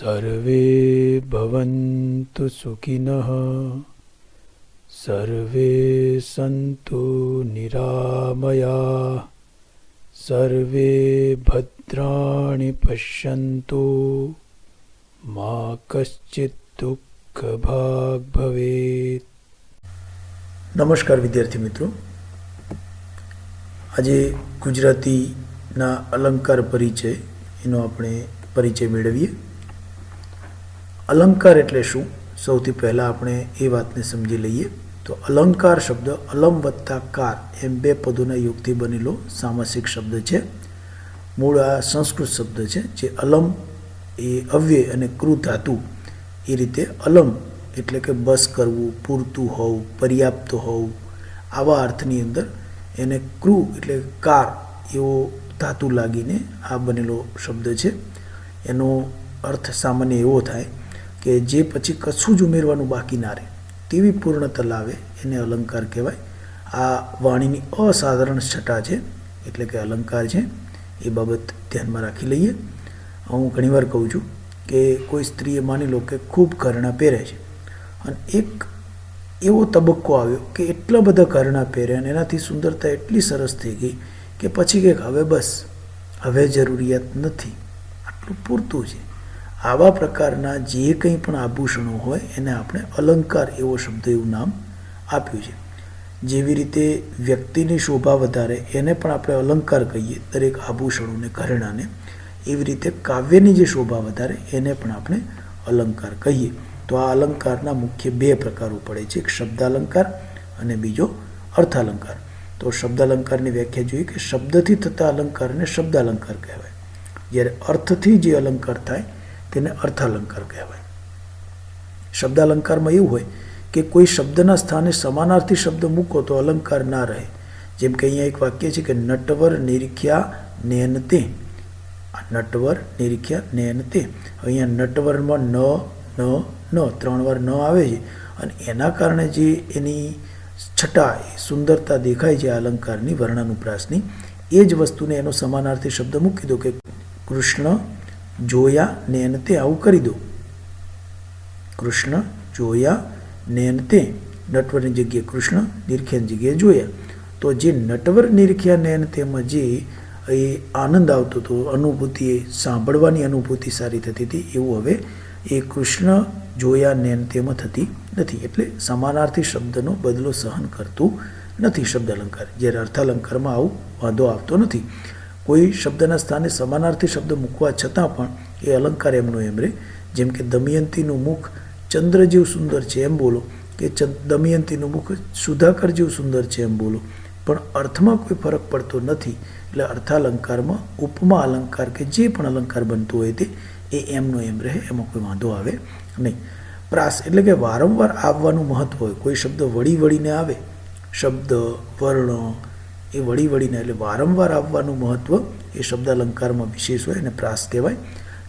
સર્વે ભવન્તુ સુખિનઃ સર્વે સંતુ નિરામયા સર્વે ભદ્રાણિ પશ્યન્તુ મા કશ્ચિત દુઃખ ભાગ ભવેત નમસ્કાર વિદ્યાર્થી મિત્રો આજે ગુજરાતીના અલંકાર પરિચય, એનો આપણે પરિચય મેળવીએ. અલંકાર એટલે શું? સૌથી પહેલાં આપણે એ વાતને સમજી લઈએ. તો અલંકાર શબ્દ અલમ વત્તા કાર એમ બે પદોના યોગથી બનેલો સામાસિક શબ્દ છે. મૂળ આ સંસ્કૃત શબ્દ છે જે અલમ એ અવ્યય અને કૃ ધાતુ. એ રીતે અલમ એટલે કે બસ કરવું, પૂરતું હોવું, પર્યાપ્ત હોવું. આવા અર્થની અંદર એને ક્રુ એટલે કાર એવો ધાતુ લાગીને આ બનેલો શબ્દ છે. એનો અર્થ સામાન્ય એવો થાય કે જે પછી કશું જ ઉમેરવાનું બાકી ના રહે, તેવી પૂર્ણતા લાવે એને અલંકાર કહેવાય. આ વાણીની અસાધારણ છટા છે, એટલે કે અલંકાર છે, એ બાબત ધ્યાનમાં રાખી લઈએ. હું ઘણીવાર કહું છું કે કોઈ સ્ત્રીએ માની લો કે ખૂબ ઘરણા પહેરે છે, અને એક એવો તબક્કો આવ્યો કે એટલા બધા ઘરણા પહેર્યા અને એનાથી સુંદરતા એટલી સરસ થઈ ગઈ કે પછી કંઈક હવે બસ, હવે જરૂરિયાત નથી. આટલું પૂરતું છે. આવા પ્રકારના જે કંઈ પણ આભૂષણો હોય એને આપણે અલંકાર એવો શબ્દ એવું નામ આપ્યું છે. જેવી રીતે વ્યક્તિની શોભા વધારે એને પણ આપણે અલંકાર કહીએ દરેક આભૂષણોને, ઘરેણાને, એવી રીતે કાવ્યની જે શોભા વધારે એને પણ આપણે અલંકાર કહીએ. તો આ અલંકારના મુખ્ય બે પ્રકારો પડે છે, એક શબ્દાલંકાર અને બીજો અર્થાલંકાર. તો શબ્દાલંકારની વ્યાખ્યા જોઈએ કે શબ્દથી થતા અલંકારને શબ્દાલંકાર કહેવાય. જ્યારે અર્થથી જે અલંકાર થાય તેને અર્થાલંકાર કહેવાય. શબ્દાલંકારમાં એવું હોય કે કોઈ શબ્દના સ્થાને સમાનાર્થી શબ્દ મૂકો તો અલંકાર ના રહે. જેમ કે અહીંયા એક વાક્ય છે કે નટવર નિરીખ્યા નેનતે આ નટવર નિરીખ્યા નેનતે અહીંયા નટવરમાં ન ન ન ત્રણ વાર ન આવે છે. અને એના કારણે જે એની છટા, એ સુંદરતા દેખાય છે આ અલંકારની વર્ણાનુપ્રાસની, એ જ વસ્તુને એનો સમાનાર્થી શબ્દ મૂકી દો કે કૃષ્ણ જોયા નેનતે આવું કરી દો. કૃષ્ણ જોયા નેનતે નટવરની જગ્યાએ કૃષ્ણ નિરખ્યાની જગ્યાએ જોયા. તો જે નટવર નિરખ્યા નેન તેમાં જે એ આનંદ આવતો હતો, અનુભૂતિ, એ સાંભળવાની અનુભૂતિ સારી થતી હતી, એવું હવે એ કૃષ્ણ જોયા નેન તેમાં થતી નથી. એટલે સમાનાર્થી શબ્દનો બદલો સહન કરતું નથી શબ્દ અલંકાર. જ્યારે અર્થાલંકારમાં આવું વાંધો આવતો નથી. કોઈ શબ્દના સ્થાને સમાનાર્થી શબ્દ મૂકવા છતાં પણ એ અલંકાર એમનો એમ રહે જેમ કે દમયંતીનું મુખ ચંદ્ર જેવું સુંદર છે એમ બોલો. કે દમયંતીનું મુખ સુધાકર જેવું સુંદર છે એમ બોલો. પણ અર્થમાં કોઈ ફરક પડતો નથી. એટલે અર્થાલંકારમાં ઉપમા અલંકાર કે જે પણ અલંકાર બનતો હોય તે, એ એમનો એમ રહે. એમાં કોઈ વાંધો આવે નહીં. પ્રાસ એટલે કે વારંવાર આવવાનું મહત્વ હોય. કોઈ શબ્દ વળી વળીને આવે. શબ્દ, વર્ણ એ વળી વળીને એટલે વારંવાર આવવાનું મહત્વ એ શબ્દાલંકારમાં વિશેષ હોય અને પ્રાસ કહેવાય.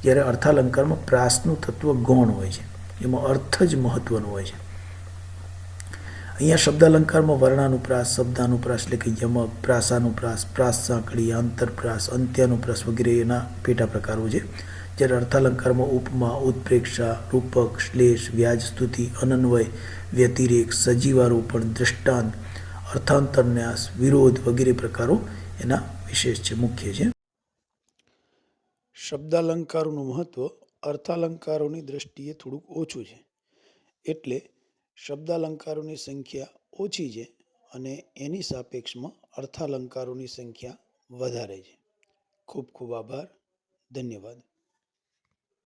જ્યારે અર્થાલંકારમાં પ્રાસનું તત્વ ગૌણ હોય છે. એમાં અર્થ જ મહત્વનો હોય છે. અહીંયા શબ્દાલંકારમાં વર્ણાનુપ્રાસ, શબ્દાનુપ્રાસ એટલે કે યમક પ્રાસાનુપ્રાસ, પ્રાસ સાંકળી, આંતરપ્રાસ, અંત્યાનુપ્રાસ વગેરે એના પેટા પ્રકારો છે. જ્યારે અર્થાલંકારમાં ઉપમા, ઉત્પ્રેક્ષા, રૂપક, શ્લેષ વ્યાજ સ્તુતિ અનન્વય, વ્યતિરેક, સજીવારોપણ, દ્રષ્ટાંત અર્થાંતરન્યાસ, વિરોધ વગેરે પ્રકારો એના વિશેષ છે, મુખ્ય છે. શબ્દાલંકારોનું મહત્વ અર્થાલંકારોની દ્રષ્ટિએ થોડુંક ઓછું છે. એટલે શબ્દાલંકારોની સંખ્યા ઓછી છે અને એની સાપેક્ષમાં અર્થાલંકારોની સંખ્યા વધારે છે. ખૂબ ખૂબ આભાર. ધન્યવાદ.